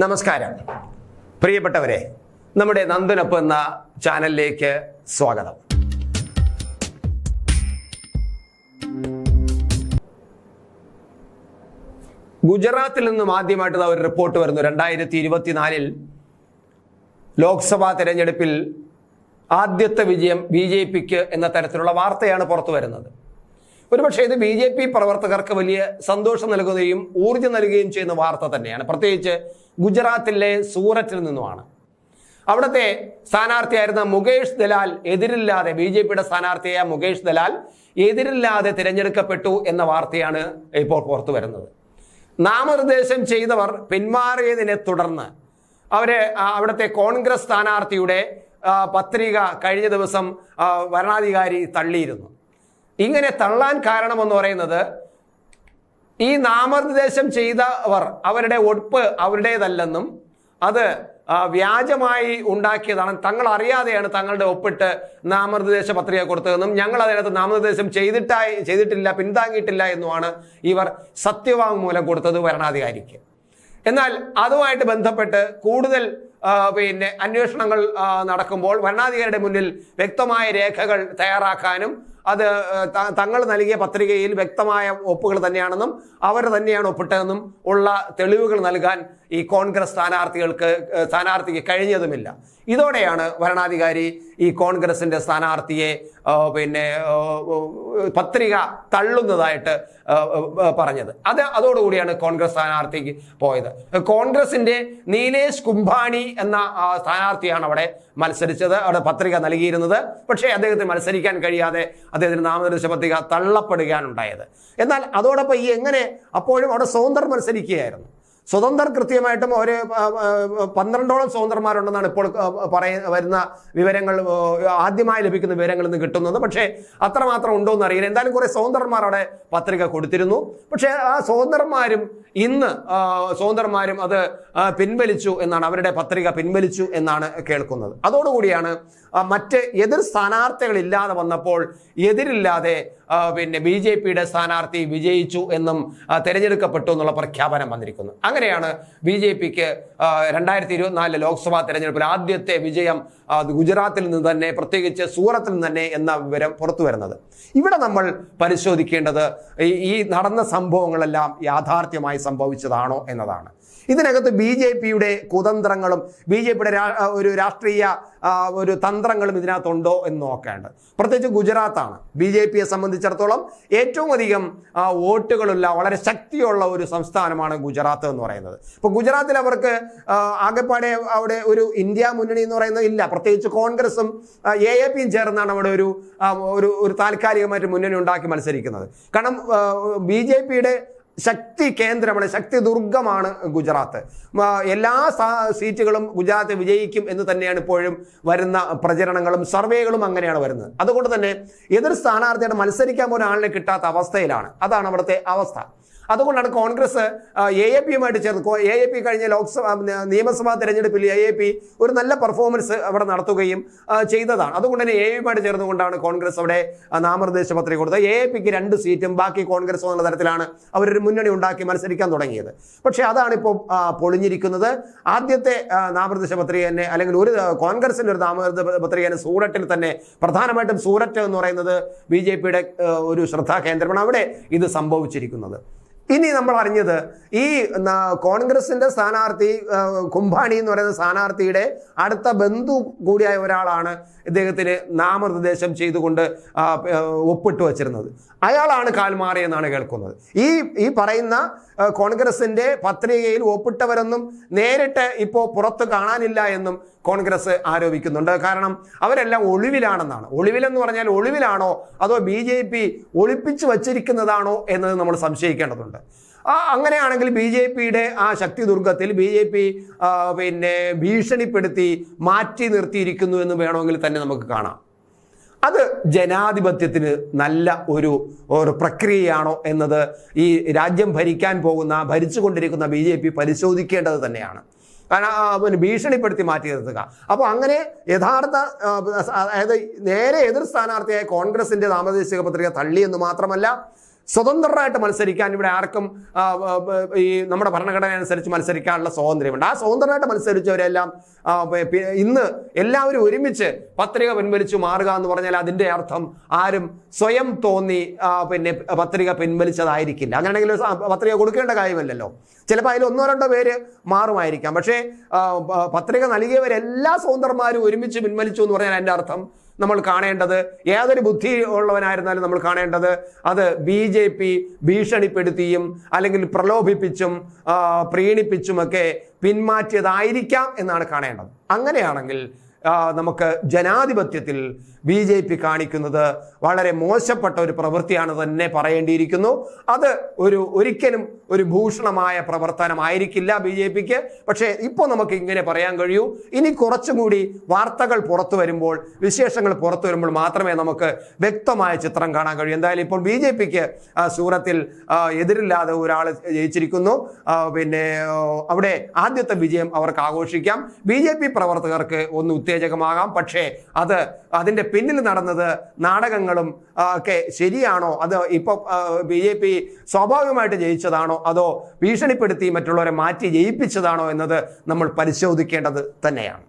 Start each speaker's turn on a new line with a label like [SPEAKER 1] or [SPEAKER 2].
[SPEAKER 1] നമസ്കാരം. പ്രിയപ്പെട്ടവരെ നമ്മുടെ നന്ദനൊപ്പം എന്ന ചാനലിലേക്ക് സ്വാഗതം. ഗുജറാത്തിൽ നിന്നും ആദ്യമായിട്ട് ഒരു റിപ്പോർട്ട് വരുന്നു. രണ്ടായിരത്തി ഇരുപത്തിനാലിൽ ലോക്സഭാ തെരഞ്ഞെടുപ്പിൽ ആദ്യത്തെ വിജയം ബി ജെ പിക്ക് എന്ന തരത്തിലുള്ള വാർത്തയാണ് പുറത്തു വരുന്നത്. ഒരുപക്ഷെ ഇത് ബി ജെ പി പ്രവർത്തകർക്ക് വലിയ സന്തോഷം നൽകുകയും ഊർജം നൽകുകയും ചെയ്യുന്ന വാർത്ത തന്നെയാണ്. പ്രത്യേകിച്ച് ഗുജറാത്തിലെ സൂററ്റിൽ നിന്നുമാണ്. അവിടുത്തെ സ്ഥാനാർത്ഥിയായിരുന്ന മുകേഷ് ദലാൽ എതിരില്ലാതെ ബി ജെ പിയുടെ സ്ഥാനാർത്ഥിയായ മുകേഷ് ദലാൽ എതിരില്ലാതെ തിരഞ്ഞെടുക്കപ്പെട്ടു എന്ന വാർത്തയാണ് ഇപ്പോൾ പുറത്തു വരുന്നത്. നാമനിർദ്ദേശം ചെയ്തവർ പിന്മാറിയതിനെ തുടർന്ന് അവരെ അവിടുത്തെ കോൺഗ്രസ് സ്ഥാനാർത്ഥിയുടെ പത്രിക കഴിഞ്ഞ ദിവസം വരണാധികാരി തള്ളിയിരുന്നു. ഇങ്ങനെ തള്ളാൻ കാരണമെന്ന് പറയുന്നത് ഈ നാമനിർദ്ദേശം ചെയ്തവർ അവരുടെ ഒപ്പ് അവരുടേതല്ലെന്നും അത് വ്യാജമായി ഉണ്ടാക്കിയതാണ്. തങ്ങൾ അറിയാതെയാണ് തങ്ങളുടെ ഒപ്പിട്ട് നാമനിർദ്ദേശ പത്രിക കൊടുത്തതെന്നും ഞങ്ങൾ അതിനകത്ത് നാമനിർദ്ദേശം ചെയ്തിട്ടായി ചെയ്തിട്ടില്ല പിന്താങ്ങിയിട്ടില്ല എന്നുമാണ് ഇവർ സത്യവാങ്മൂലം കൊടുത്തത് ഭരണാധികാരിക്ക് എന്നാൽ അതുമായിട്ട് ബന്ധപ്പെട്ട് കൂടുതൽ പിന്നെ അന്വേഷണങ്ങൾ നടക്കുമ്പോൾ ഭരണാധികാരിയുടെ മുന്നിൽ വ്യക്തമായ രേഖകൾ തയ്യാറാക്കാനും അത് തങ്ങൾ നൽകിയ പത്രികയിൽ വ്യക്തമായ ഒപ്പുകൾ തന്നെയാണെന്നും അവർ തന്നെയാണ് ഒപ്പിട്ടതെന്നും ഉള്ള തെളിവുകൾ നൽകാൻ ഈ കോൺഗ്രസ് സ്ഥാനാർത്ഥികൾക്ക് സ്ഥാനാർത്ഥിക്ക് കഴിഞ്ഞതുമില്ല. ഇതോടെയാണ് ഭരണാധികാരി ഈ കോൺഗ്രസിന്റെ സ്ഥാനാർത്ഥിയെ പിന്നെ പത്രിക തള്ളുന്നതായിട്ട് പറഞ്ഞത്. അത് അതോടുകൂടിയാണ് കോൺഗ്രസ് സ്ഥാനാർത്ഥിക്ക് പോയത്. കോൺഗ്രസിന്റെ നീലേഷ് കുംഭാണി എന്ന സ്ഥാനാർത്ഥിയാണ് അവിടെ മത്സരിച്ചത്. അവിടെ പത്രിക നൽകിയിരുന്നത്. പക്ഷേ അദ്ദേഹത്തിന് മത്സരിക്കാൻ കഴിയാതെ അദ്ദേഹത്തിന് നാമനിർദ്ദേശ പത്രിക തള്ളപ്പെടുകയാണ് ഉണ്ടായത്. എന്നാൽ അതോടൊപ്പം ഈ എങ്ങനെ അപ്പോഴും അവിടെ സ്വതന്ത്രം മത്സരിക്കുകയായിരുന്നു? സ്വതന്ത്രർ കൃത്യമായിട്ടും ഒരു പന്ത്രണ്ടോളം സ്വതന്ത്രന്മാരുണ്ടെന്നാണ് ഇപ്പോൾ പറയ വരുന്ന വിവരങ്ങൾ ആദ്യമായി ലഭിക്കുന്ന വിവരങ്ങളിൽ നിന്ന് കിട്ടുന്നത്. പക്ഷേ അത്രമാത്രം ഉണ്ടോ എന്ന് അറിയില്ല. എന്തായാലും കുറെ സ്വതന്ത്രന്മാർ അവിടെ പത്രിക കൊടുത്തിരുന്നു. പക്ഷേ ആ സ്വതന്ത്രന്മാരും ഇന്ന് സ്വതന്ത്രന്മാരും അത് പിൻവലിച്ചു എന്നാണ് അവരുടെ പത്രിക പിൻവലിച്ചു എന്നാണ് കേൾക്കുന്നത്. അതോടുകൂടിയാണ് മറ്റ് എതിർ സ്ഥാനാർത്ഥികളില്ലാതെ വന്നപ്പോൾ എതിരില്ലാതെ പിന്നെ ബി ജെ പിയുടെ സ്ഥാനാർത്ഥി വിജയിച്ചു എന്നും തിരഞ്ഞെടുക്കപ്പെട്ടു എന്നുള്ള പ്രഖ്യാപനം വന്നിരിക്കുന്നു. അങ്ങനെയാണ് ബി ജെ പിക്ക് രണ്ടായിരത്തി ഇരുപത്തിനാലിലെ ലോക്സഭാ തെരഞ്ഞെടുപ്പിൽ ആദ്യത്തെ വിജയം ഗുജറാത്തിൽ നിന്ന് തന്നെ പ്രത്യേകിച്ച് സൂറത്തിൽ നിന്ന് തന്നെ എന്ന വിവരം പുറത്തു വരുന്നത്. ഇവിടെ നമ്മൾ പരിശോധിക്കേണ്ടത് ഈ- നടന്ന സംഭവങ്ങളെല്ലാം യാഥാർത്ഥ്യമായി സംഭവിച്ചതാണോ എന്നതാണ്. ഇതിനകത്ത് ബി ജെ പിയുടെ കുതന്ത്രങ്ങളും ബി ജെ പിയുടെ ഒരു രാഷ്ട്രീയ ഒരു തന്ത്രങ്ങളും ഇതിനകത്തുണ്ടോ എന്ന് നോക്കേണ്ടത്. പ്രത്യേകിച്ച് ഗുജറാത്താണ്. ബി ജെ പിയെ സംബന്ധിച്ചിടത്തോളം ഏറ്റവും അധികം വോട്ടുകളുള്ള വളരെ ശക്തിയുള്ള ഒരു സംസ്ഥാനമാണ് ഗുജറാത്ത് എന്ന് പറയുന്നത്. ഇപ്പോൾ ഗുജറാത്തിൽ അവർക്ക് ആകെപ്പാടെ അവിടെ ഒരു ഇന്ത്യ മുന്നണി എന്ന് പറയുന്നത് ഇല്ല. പ്രത്യേകിച്ച് കോൺഗ്രസും എ എ പിയും ചേർന്നാണ് അവിടെ ഒരു ഒരു താൽക്കാലികമായിട്ട് മുന്നണി ഉണ്ടാക്കി മത്സരിക്കുന്നത്. കാരണം ബി ജെ പിയുടെ ശക്തി കേന്ദ്രമാണ് ശക്തി ദുർഗമാണ് ഗുജറാത്ത്. എല്ലാ സീറ്റുകളും ഗുജറാത്ത് വിജയിക്കും എന്ന് തന്നെയാണ് ഇപ്പോഴും വരുന്ന പ്രചരണങ്ങളും സർവേകളും അങ്ങനെയാണ് വരുന്നത്. അതുകൊണ്ട് തന്നെ എതിർ സ്ഥാനാർത്ഥിയുടെ മത്സരിക്കാൻ ആളിനെ കിട്ടാത്ത അവസ്ഥയിലാണ്. അതാണ് അവിടുത്തെ അവസ്ഥ. അതുകൊണ്ടാണ് കോൺഗ്രസ് എ എ പിയുമായിട്ട് ചേർന്ന്. എ എ പി കഴിഞ്ഞ ലോക്സഭ നിയമസഭാ തെരഞ്ഞെടുപ്പിൽ എ എ പി ഒരു നല്ല പെർഫോമൻസ് അവിടെ നടത്തുകയും ചെയ്തതാണ്. അതുകൊണ്ട് തന്നെ എ പിയുമായിട്ട് ചേർന്നുകൊണ്ടാണ് കോൺഗ്രസ് അവിടെ നാമനിർദ്ദേശ പത്രിക കൊടുത്തത്. എ എ പിക്ക് രണ്ട് സീറ്റും ബാക്കി കോൺഗ്രസ് എന്നുള്ള തരത്തിലാണ് അവരൊരു മുന്നണി ഉണ്ടാക്കി മത്സരിക്കാൻ തുടങ്ങിയത്. പക്ഷേ അതാണ് ഇപ്പോൾ പൊളിഞ്ഞിരിക്കുന്നത്. ആദ്യത്തെ നാമനിർദ്ദേശ പത്രിക തന്നെ അല്ലെങ്കിൽ ഒരു കോൺഗ്രസിന്റെ ഒരു നാമനിർദ്ദേശ പത്രിക തന്നെ സൂററ്റിൽ തന്നെ പ്രധാനമായിട്ടും സൂററ്റ് എന്ന് പറയുന്നത് ബി ജെ പിയുടെ ഒരു ശ്രദ്ധാ കേന്ദ്രമാണ് അവിടെ ഇത് സംഭവിച്ചിരിക്കുന്നത്. ഇനി നമ്മൾ അറിഞ്ഞത് ഈ കോൺഗ്രസിന്റെ സ്ഥാനാർത്ഥി കുംഭാണി എന്ന് പറയുന്ന സ്ഥാനാർത്ഥിയുടെ അടുത്ത ബന്ധു കൂടിയായ ഒരാളാണ് ഇദ്ദേഹത്തിന് നാമനിർദ്ദേശം ചെയ്തുകൊണ്ട് ഒപ്പിട്ട് വച്ചിരുന്നത്. അയാളാണ് കാൽമാറിയെന്നാണ് കേൾക്കുന്നത്. ഈ ഈ പറയുന്ന കോൺഗ്രസിന്റെ പത്രികയിൽ ഒപ്പിട്ടവരൊന്നും നേരിട്ട് ഇപ്പോൾ പുറത്ത് കാണാനില്ല എന്നും കോൺഗ്രസ് ആരോപിക്കുന്നുണ്ട്. കാരണം അവരെല്ലാം ഒളിവിലാണെന്നാണ്. ഒളിവിലെന്ന് പറഞ്ഞാൽ ഒളിവിലാണോ? അതോ ബി ജെ പി ഒളിപ്പിച്ചു വച്ചിരിക്കുന്നതാണോ എന്നത് നമ്മൾ സംശയിക്കേണ്ടതുണ്ട്. അങ്ങനെയാണെങ്കിൽ ബി ജെ പിയുടെ ആ ശക്തി ദുർഗത്തിൽ ബി ജെ പി പിന്നെ ഭീഷണിപ്പെടുത്തി മാറ്റി നിർത്തിയിരിക്കുന്നു എന്ന് വേണമെങ്കിൽ തന്നെ നമുക്ക് കാണാം. അത് ജനാധിപത്യത്തിന് നല്ല ഒരു ഒരു പ്രക്രിയയാണോ എന്നത് ഈ രാജ്യം ഭരിക്കാൻ പോകുന്ന ഭരിച്ചുകൊണ്ടിരിക്കുന്ന ബി ജെ പി പരിശോധിക്കേണ്ടത് തന്നെയാണ്. പിന്നെ ഭീഷണിപ്പെടുത്തി മാറ്റി നിർത്തുക അപ്പോൾ അങ്ങനെ യഥാർത്ഥ അതായത് നേരെ എതിർ സ്ഥാനാർത്ഥിയായ കോൺഗ്രസിന്റെ നാമനിർദ്ദേശക പത്രിക തള്ളി എന്ന് മാത്രമല്ല സ്വതന്ത്രരായിട്ട് മത്സരിക്കാൻ ഇവിടെ ആർക്കും ഈ നമ്മുടെ ഭരണഘടന അനുസരിച്ച് മത്സരിക്കാനുള്ള സ്വാതന്ത്ര്യമുണ്ട്. ആ സ്വതന്ത്രമായിട്ട് മത്സരിച്ചവരെല്ലാം ഇന്ന് എല്ലാവരും ഒരുമിച്ച് പത്രിക പിൻവലിച്ചു മാറുക എന്ന് പറഞ്ഞാൽ അതിന്റെ അർത്ഥം ആരും സ്വയം തോന്നി പിന്നെ പത്രിക പിൻവലിച്ചതായിരിക്കില്ല. അങ്ങനെയാണെങ്കിൽ പത്രിക കൊടുക്കേണ്ട കാര്യമല്ലല്ലോ. ചിലപ്പോൾ അതിൽ ഒന്നോ രണ്ടോ പേര് മാറുമായിരിക്കാം. പക്ഷേ പത്രിക നൽകിയവരെല്ലാ സ്വതന്ത്രന്മാരും ഒരുമിച്ച് പിൻവലിച്ചു എന്ന് പറഞ്ഞാൽ അതിന്റെ അർത്ഥം നമ്മൾ കാണേണ്ടത്? ഏതൊരു ബുദ്ധി ഉള്ളവനായിരുന്നാലും നമ്മൾ കാണേണ്ടത് അത് ബി ജെ പി ഭീഷണിപ്പെടുത്തിയും അല്ലെങ്കിൽ പ്രലോഭിപ്പിച്ചും പ്രീണിപ്പിച്ചുമൊക്കെ പിന്മാറ്റിയതായിരിക്കാം എന്നാണ് കാണേണ്ടത്. അങ്ങനെയാണെങ്കിൽ നമുക്ക് ജനാധിപത്യത്തിൽ ബി ജെ പി കാണിക്കുന്നത് വളരെ മോശപ്പെട്ട ഒരു പ്രവൃത്തിയാണ് തന്നെ പറയേണ്ടിയിരിക്കുന്നു. അത് ഒരു ഒരിക്കലും ഒരു ഭൂഷണമായ പ്രവർത്തനമായിരിക്കില്ല ബി ജെ പിക്ക്. പക്ഷേ ഇപ്പോൾ നമുക്ക് ഇങ്ങനെ പറയാൻ കഴിയൂ. ഇനി കുറച്ചുകൂടി വാർത്തകൾ പുറത്തു വരുമ്പോൾ വിശേഷങ്ങൾ പുറത്തു വരുമ്പോൾ മാത്രമേ നമുക്ക് വ്യക്തമായ ചിത്രം കാണാൻ കഴിയൂ. എന്തായാലും ഇപ്പോൾ ബി ജെ പിക്ക് സൂറത്തിൽ എതിരില്ലാതെ ഒരാൾ ജയിച്ചിരിക്കുന്നു. പിന്നെ അവിടെ ആദ്യത്തെ വിജയം അവർക്ക് ആഘോഷിക്കാം. ബി ജെ പി പ്രവർത്തകർക്ക് ഒന്ന് ഉത്തേജകമാകാം പക്ഷേ അത് അതിന്റെ പിന്നിൽ നടന്നത് നാടകങ്ങളും ഒക്കെ ശരിയാണോ? അത് ഇപ്പോൾ ബി ജെ പി സ്വാഭാവികമായിട്ട് ജയിച്ചതാണോ? അതോ ഭീഷണിപ്പെടുത്തി മറ്റുള്ളവരെ മാറ്റി ജയിപ്പിച്ചതാണോ എന്നത് നമ്മൾ പരിശോധിക്കേണ്ടത് തന്നെയാണ്.